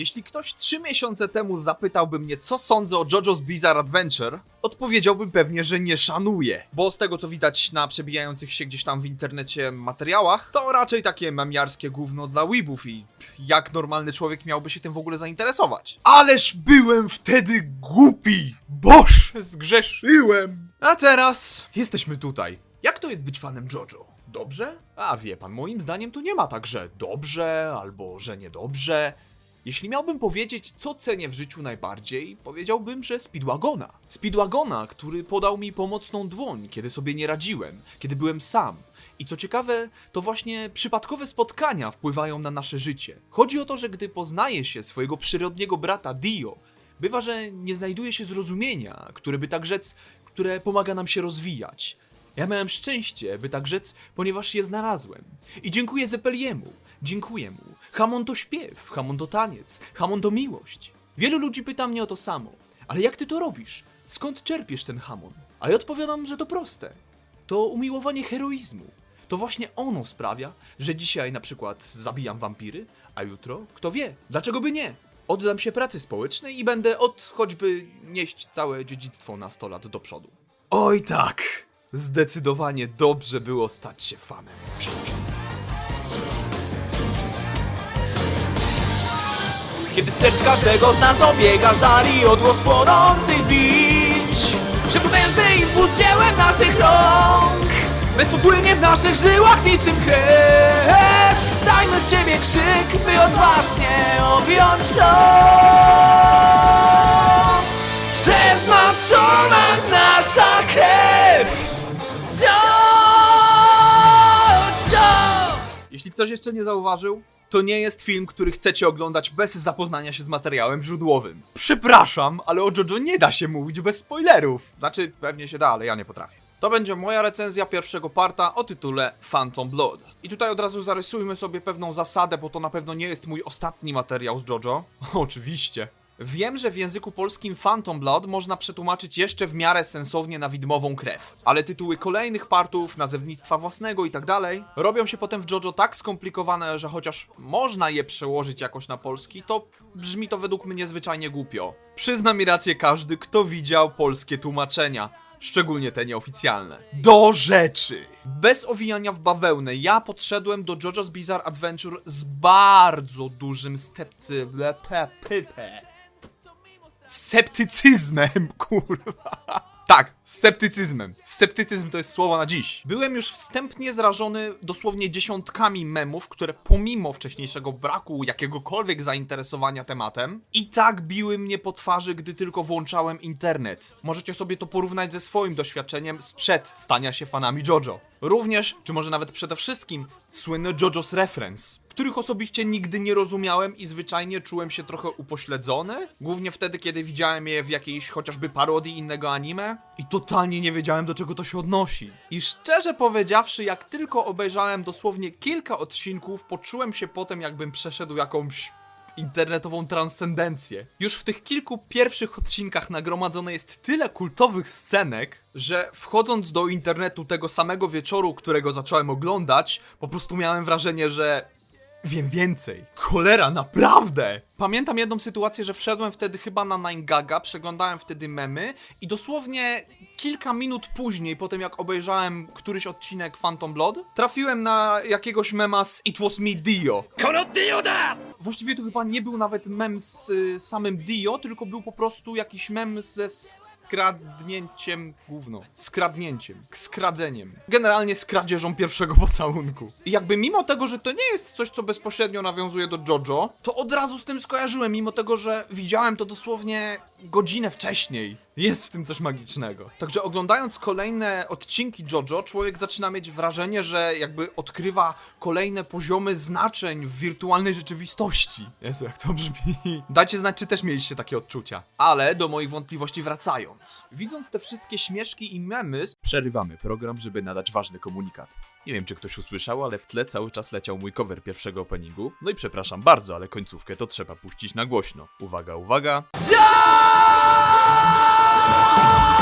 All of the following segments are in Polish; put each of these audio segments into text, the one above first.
Jeśli ktoś trzy miesiące temu zapytałby mnie, co sądzę o JoJo's Bizarre Adventure, odpowiedziałbym pewnie, że nie szanuję. Bo z tego, co widać na przebijających się gdzieś tam w internecie materiałach, to raczej takie memiarskie gówno dla weebów i jak normalny człowiek miałby się tym w ogóle zainteresować. Ależ byłem wtedy głupi! Boż, zgrzeszyłem! A teraz jesteśmy tutaj. Jak to jest być fanem JoJo? Dobrze? A wie pan, moim zdaniem to nie ma tak, że dobrze albo że niedobrze. Jeśli miałbym powiedzieć, co cenię w życiu najbardziej, powiedziałbym, że Speedwagona. Speedwagona, który podał mi pomocną dłoń, kiedy sobie nie radziłem, kiedy byłem sam. I co ciekawe, to właśnie przypadkowe spotkania wpływają na nasze życie. Chodzi o to, że gdy poznaje się swojego przyrodniego brata Dio, bywa, że nie znajduje się zrozumienia, które by tak rzec, które pomaga nam się rozwijać. Ja miałem szczęście, by tak rzec, ponieważ je znalazłem. I dziękuję Zepeliemu, dziękuję mu. Hamon to śpiew, Hamon to taniec, Hamon to miłość. Wielu ludzi pyta mnie o to samo. Ale jak ty to robisz? Skąd czerpiesz ten Hamon? A ja odpowiadam, że to proste. To umiłowanie heroizmu. To właśnie ono sprawia, że dzisiaj na przykład zabijam wampiry, a jutro, kto wie, dlaczego by nie? Oddam się pracy społecznej i będę od choćby nieść całe dziedzictwo na 100 lat do przodu. Oj tak! Zdecydowanie dobrze było stać się fanem. Kiedy serc każdego z nas dobiega żar i odgłos płonących bić. Przepotężny impuls dziełem naszych rąk. Bezpopłynnie w naszych żyłach niczym krew. Dajmy z siebie krzyk, by odważnie objąć los Przeznaczona nasza krew. Jeśli ktoś jeszcze nie zauważył, to nie jest film, który chcecie oglądać bez zapoznania się z materiałem źródłowym. Przepraszam, ale o JoJo nie da się mówić bez spoilerów. Znaczy, pewnie się da, ale ja nie potrafię. To będzie moja recenzja pierwszego parta o tytule Phantom Blood. I tutaj od razu zarysujmy sobie pewną zasadę, bo to na pewno nie jest mój ostatni materiał z JoJo. Oczywiście. Wiem, że w języku polskim Phantom Blood można przetłumaczyć jeszcze w miarę sensownie na widmową krew, ale tytuły kolejnych partów, nazewnictwa własnego i tak dalej robią się potem w JoJo tak skomplikowane, że chociaż można je przełożyć jakoś na polski, to brzmi to według mnie zwyczajnie głupio. Przyzna mi rację każdy, kto widział polskie tłumaczenia. Szczególnie te nieoficjalne. Do rzeczy! Bez owijania w bawełnę, ja podszedłem do JoJo's Bizarre Adventure z bardzo dużym stepcy... Sceptycyzmem, kurwa. Tak, sceptycyzmem. Sceptycyzm to jest słowo na dziś. Byłem już wstępnie zrażony dosłownie dziesiątkami memów, które pomimo wcześniejszego braku jakiegokolwiek zainteresowania tematem, i tak biły mnie po twarzy, gdy tylko włączałem internet. Możecie sobie to porównać ze swoim doświadczeniem sprzed stania się fanami JoJo. Również, czy może nawet przede wszystkim, słynny JoJo's Reference, których osobiście nigdy nie rozumiałem i zwyczajnie czułem się trochę upośledzony. Głównie wtedy, kiedy widziałem je w jakiejś chociażby parodii innego anime i totalnie nie wiedziałem do czego to się odnosi. I szczerze powiedziawszy, jak tylko obejrzałem dosłownie kilka odcinków, poczułem się potem jakbym przeszedł jakąś internetową transcendencję. Już w tych kilku pierwszych odcinkach nagromadzone jest tyle kultowych scenek, że wchodząc do internetu tego samego wieczoru, którego zacząłem oglądać, po prostu miałem wrażenie, że Wiem więcej. Cholera, naprawdę! Pamiętam jedną sytuację, że wszedłem wtedy chyba na 9gaga, przeglądałem wtedy memy i dosłownie kilka minut później, po tym jak obejrzałem któryś odcinek Phantom Blood, trafiłem na jakiegoś mema z It Was Me Dio. Kono Dio da! Właściwie to chyba nie był nawet mem z y, samym Dio, tylko był po prostu jakiś mem ze skradnięciem gówno. Skradnięciem. Skradzeniem. Generalnie z kradzieżą pierwszego pocałunku. I jakby mimo tego, że to nie jest coś, co bezpośrednio nawiązuje do JoJo, to od razu z tym skojarzyłem, mimo tego, że widziałem to dosłownie godzinę wcześniej. Jest w tym coś magicznego. Także oglądając kolejne odcinki JoJo, człowiek zaczyna mieć wrażenie, że jakby odkrywa kolejne poziomy znaczeń w wirtualnej rzeczywistości. Jezu, jak to brzmi. Dajcie znać, czy też mieliście takie odczucia. Ale do moich wątpliwości wracając. Widząc te wszystkie śmieszki i memy, przerywamy program, żeby nadać ważny komunikat. Nie wiem, czy ktoś usłyszał, ale w tle cały czas leciał mój cover pierwszego openingu. No i przepraszam bardzo, ale końcówkę to trzeba puścić na głośno. Uwaga, uwaga. Whoa!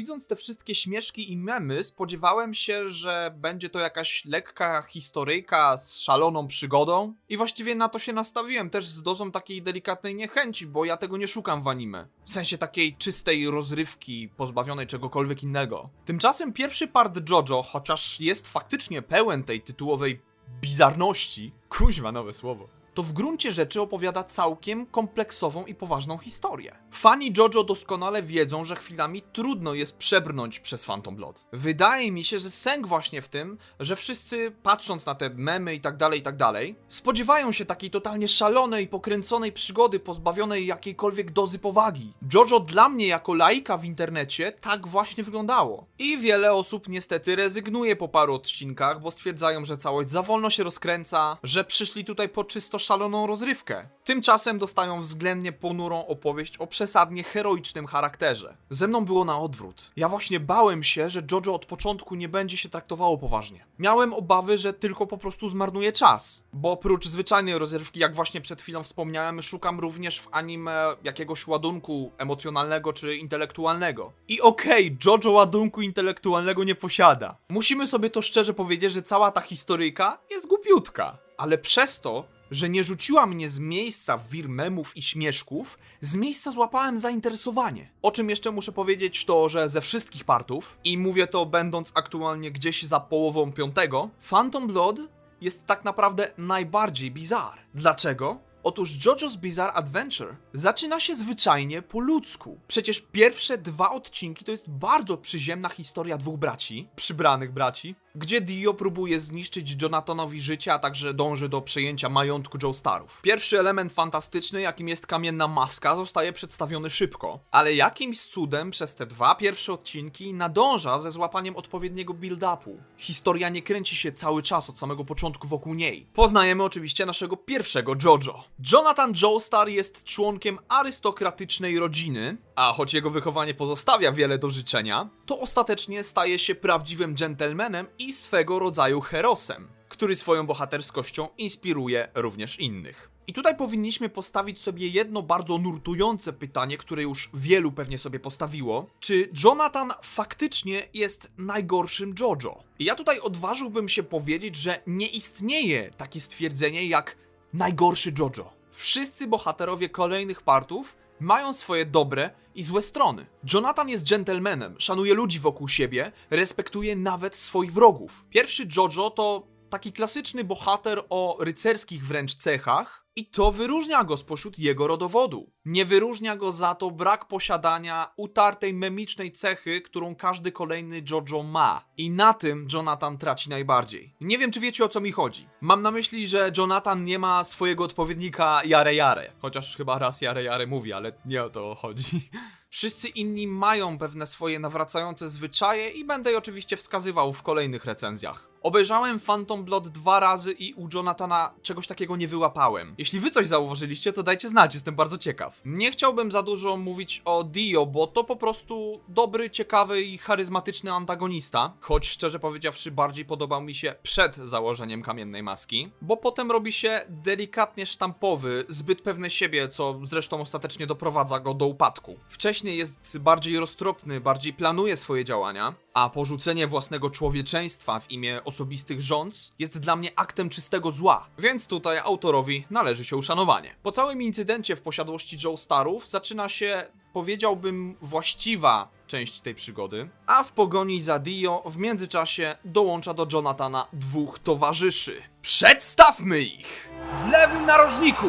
Oglądając te wszystkie śmieszki i memy, spodziewałem się, że będzie to jakaś lekka historyjka z szaloną przygodą. I właściwie na to się nastawiłem, też z dozą takiej delikatnej niechęci, bo ja tego nie szukam w anime. W sensie takiej czystej rozrywki, pozbawionej czegokolwiek innego. Tymczasem pierwszy part JoJo, chociaż jest faktycznie pełen tej tytułowej bizarności, kuźwa nowe słowo, to w gruncie rzeczy opowiada całkiem kompleksową i poważną historię. Fani JoJo doskonale wiedzą, że chwilami trudno jest przebrnąć przez Phantom Blood. Wydaje mi się, że sęk właśnie w tym, że wszyscy patrząc na te memy i tak dalej, i tak dalej, spodziewają się takiej totalnie szalonej, pokręconej przygody pozbawionej jakiejkolwiek dozy powagi. JoJo dla mnie jako laika w internecie tak właśnie wyglądało. I wiele osób niestety rezygnuje po paru odcinkach, bo stwierdzają, że całość za wolno się rozkręca, że przyszli tutaj po czysto szaloną rozrywkę. Tymczasem dostają względnie ponurą opowieść o przesadnie heroicznym charakterze. Ze mną było na odwrót. Ja właśnie bałem się, że JoJo od początku nie będzie się traktowało poważnie. Miałem obawy, że tylko po prostu zmarnuje czas, bo oprócz zwyczajnej rozrywki, jak właśnie przed chwilą wspomniałem, szukam również w anime jakiegoś ładunku emocjonalnego czy intelektualnego. I okej, JoJo ładunku intelektualnego nie posiada. Musimy sobie to szczerze powiedzieć, że cała ta historyjka jest głupiutka. Ale przez to, że nie rzuciła mnie z miejsca wir memów i śmieszków, z miejsca złapałem zainteresowanie. O czym jeszcze muszę powiedzieć to, że ze wszystkich partów, i mówię to będąc aktualnie gdzieś za połową piątego, Phantom Blood jest tak naprawdę najbardziej bizar. Dlaczego? Otóż JoJo's Bizarre Adventure zaczyna się zwyczajnie po ludzku. Przecież pierwsze dwa odcinki to jest bardzo przyziemna historia dwóch braci, przybranych braci, gdzie Dio próbuje zniszczyć Jonathanowi życie, a także dąży do przejęcia majątku Joestarów. Pierwszy element fantastyczny, jakim jest kamienna maska, zostaje przedstawiony szybko, ale jakimś cudem przez te dwa pierwsze odcinki nadąża ze złapaniem odpowiedniego build-upu. Historia nie kręci się cały czas od samego początku wokół niej. Poznajemy oczywiście naszego pierwszego JoJo. Jonathan Joestar jest członkiem arystokratycznej rodziny, a choć jego wychowanie pozostawia wiele do życzenia, to ostatecznie staje się prawdziwym dżentelmenem i swego rodzaju herosem, który swoją bohaterskością inspiruje również innych. I tutaj powinniśmy postawić sobie jedno bardzo nurtujące pytanie, które już wielu pewnie sobie postawiło. Czy Jonathan faktycznie jest najgorszym JoJo? I ja tutaj odważyłbym się powiedzieć, że nie istnieje takie stwierdzenie jak najgorszy JoJo. Wszyscy bohaterowie kolejnych partów mają swoje dobre i złe strony. Jonathan jest gentlemanem, szanuje ludzi wokół siebie, respektuje nawet swoich wrogów. Pierwszy JoJo to taki klasyczny bohater o rycerskich wręcz cechach i to wyróżnia go spośród jego rodowodu. Nie wyróżnia go za to brak posiadania utartej memicznej cechy, którą każdy kolejny JoJo ma. I na tym Jonathan traci najbardziej. Nie wiem, czy wiecie o co mi chodzi. Mam na myśli, że Jonathan nie ma swojego odpowiednika Jare Jare. Chociaż chyba raz Jare Jare mówi, ale nie o to chodzi. Wszyscy inni mają pewne swoje nawracające zwyczaje i będę je oczywiście wskazywał w kolejnych recenzjach. Obejrzałem Phantom Blood dwa razy i u Jonathana czegoś takiego nie wyłapałem. Jeśli wy coś zauważyliście, to dajcie znać, jestem bardzo ciekaw. Nie chciałbym za dużo mówić o Dio, bo to po prostu dobry, ciekawy i charyzmatyczny antagonista, choć szczerze powiedziawszy bardziej podobał mi się przed założeniem kamiennej maski, bo potem robi się delikatnie sztampowy, zbyt pewny siebie, co zresztą ostatecznie doprowadza go do upadku. Wcześniej jest bardziej roztropny, bardziej planuje swoje działania, a porzucenie własnego człowieczeństwa w imię osobistych rządz jest dla mnie aktem czystego zła, więc tutaj autorowi należy się uszanowanie. Po całym incydencie w posiadłości Joe Starów zaczyna się, powiedziałbym, właściwa część tej przygody, a w pogoni za Dio w międzyczasie dołącza do Jonathana dwóch towarzyszy. Przedstawmy ich! W lewym narożniku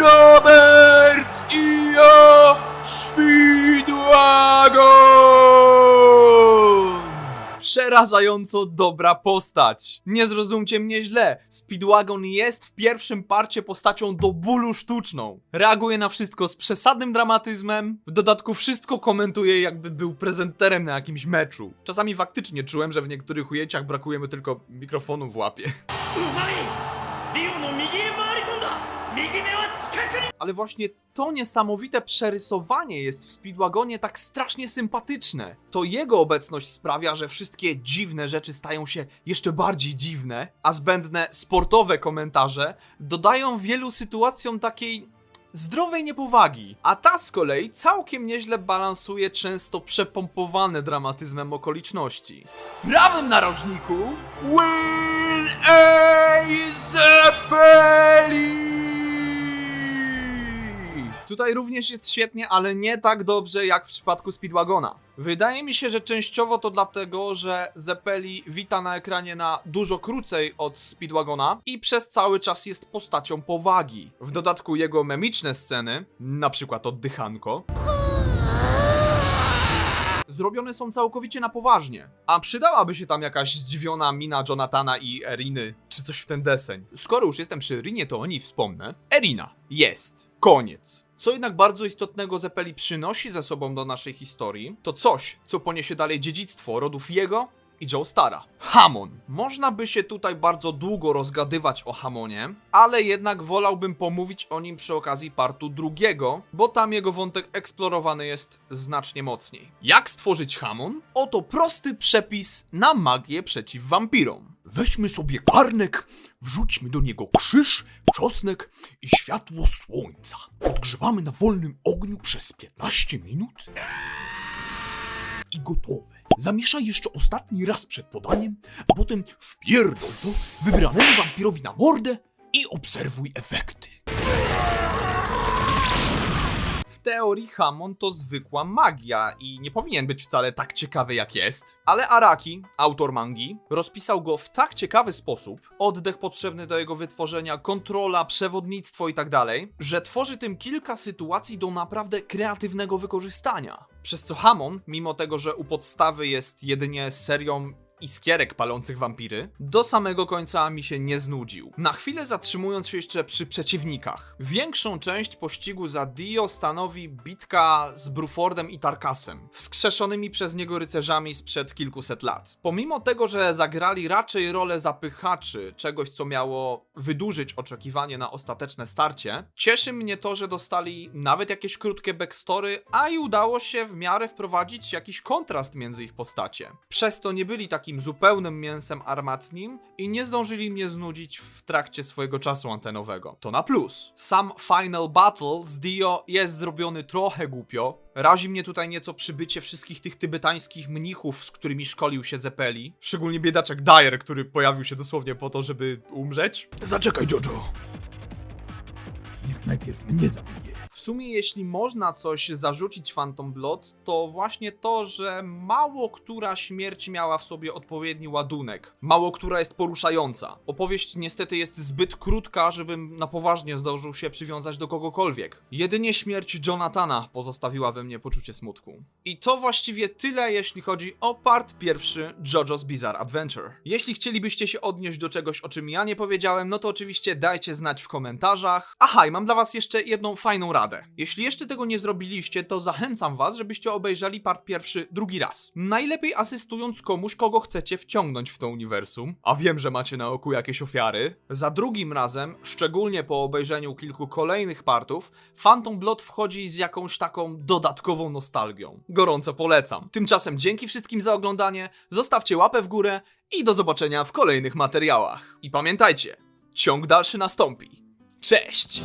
Robert i ja! Przerażająco dobra postać. Nie zrozumcie mnie źle, Speedwagon jest w pierwszym parcie postacią do bólu sztuczną. Reaguje na wszystko z przesadnym dramatyzmem, w dodatku wszystko komentuje jakby był prezenterem na jakimś meczu. Czasami faktycznie czułem, że w niektórych ujęciach brakuje mu tylko mikrofonu w łapie. うまいディオの右へ回 Ale właśnie to niesamowite przerysowanie jest w Speedwagonie tak strasznie sympatyczne. To jego obecność sprawia, że wszystkie dziwne rzeczy stają się jeszcze bardziej dziwne, a zbędne sportowe komentarze dodają wielu sytuacjom takiej zdrowej niepowagi, a ta z kolei całkiem nieźle balansuje często przepompowane dramatyzmem okoliczności. W prawym narożniku Will A. Zeppeli! Tutaj również jest świetnie, ale nie tak dobrze jak w przypadku Speedwagona. Wydaje mi się, że częściowo to dlatego, że Zeppeli wita na ekranie na dużo krócej od Speedwagona i przez cały czas jest postacią powagi. W dodatku jego memiczne sceny, na przykład oddychanko, zrobione są całkowicie na poważnie. A przydałaby się tam jakaś zdziwiona mina Jonathana i Eriny, czy coś w ten deseń. Skoro już jestem przy Erinie, to o niej wspomnę. Erina jest. Koniec. Co jednak bardzo istotnego Zeppeli przynosi ze sobą do naszej historii, to coś, co poniesie dalej dziedzictwo rodów jego i Joe Stara. Hamon. Można by się tutaj bardzo długo rozgadywać o Hamonie, ale jednak wolałbym pomówić o nim przy okazji partu drugiego, bo tam jego wątek eksplorowany jest znacznie mocniej. Jak stworzyć Hamon? Oto prosty przepis na magię przeciw wampirom. Weźmy sobie garnek, wrzućmy do niego krzyż, czosnek i światło słońca. Podgrzewamy na wolnym ogniu przez 15 minut i gotowe. Zamieszaj jeszcze ostatni raz przed podaniem, a potem wpierdol to wybranemu wampirowi na mordę i obserwuj efekty. Teorii Hamon to zwykła magia i nie powinien być wcale tak ciekawy jak jest. Ale Araki, autor mangi, rozpisał go w tak ciekawy sposób, oddech potrzebny do jego wytworzenia, kontrola, przewodnictwo i tak że tworzy tym kilka sytuacji do naprawdę kreatywnego wykorzystania. Przez co Hamon, mimo tego, że u podstawy jest jedynie serią iskierek palących wampiry, do samego końca mi się nie znudził. Na chwilę zatrzymując się jeszcze przy przeciwnikach. Większą część pościgu za Dio stanowi bitka z Brufordem i Tarkasem, wskrzeszonymi przez niego rycerzami sprzed kilkuset lat. Pomimo tego, że zagrali raczej rolę zapychaczy, czegoś co miało wydłużyć oczekiwanie na ostateczne starcie, cieszy mnie to, że dostali nawet jakieś krótkie backstory, a i udało się w miarę wprowadzić jakiś kontrast między ich postacie. Przez to nie byli takim zupełnym mięsem armatnim i nie zdążyli mnie znudzić w trakcie swojego czasu antenowego. To na plus. Sam Final Battle z Dio jest zrobiony trochę głupio. Razi mnie tutaj nieco przybycie wszystkich tych tybetańskich mnichów, z którymi szkolił się Zeppeli. Szczególnie biedaczek Dyer, który pojawił się dosłownie po to, żeby umrzeć. Zaczekaj, Jojo. Niech najpierw mnie zabije. Sumie, jeśli można coś zarzucić Phantom Blood, to właśnie to, że mało która śmierć miała w sobie odpowiedni ładunek. Mało która jest poruszająca. Opowieść niestety jest zbyt krótka, żebym na poważnie zdążył się przywiązać do kogokolwiek. Jedynie śmierć Jonathana pozostawiła we mnie poczucie smutku. I to właściwie tyle, jeśli chodzi o part pierwszy JoJo's Bizarre Adventure. Jeśli chcielibyście się odnieść do czegoś, o czym ja nie powiedziałem, no to oczywiście dajcie znać w komentarzach. Aha, i mam dla was jeszcze jedną fajną radę. Jeśli jeszcze tego nie zrobiliście, to zachęcam was, żebyście obejrzeli part pierwszy drugi raz. Najlepiej asystując komuś, kogo chcecie wciągnąć w to uniwersum, a wiem, że macie na oku jakieś ofiary. Za drugim razem, szczególnie po obejrzeniu kilku kolejnych partów, Phantom Blood wchodzi z jakąś taką dodatkową nostalgią. Gorąco polecam. Tymczasem dzięki wszystkim za oglądanie, zostawcie łapę w górę i do zobaczenia w kolejnych materiałach. I pamiętajcie, ciąg dalszy nastąpi. Cześć!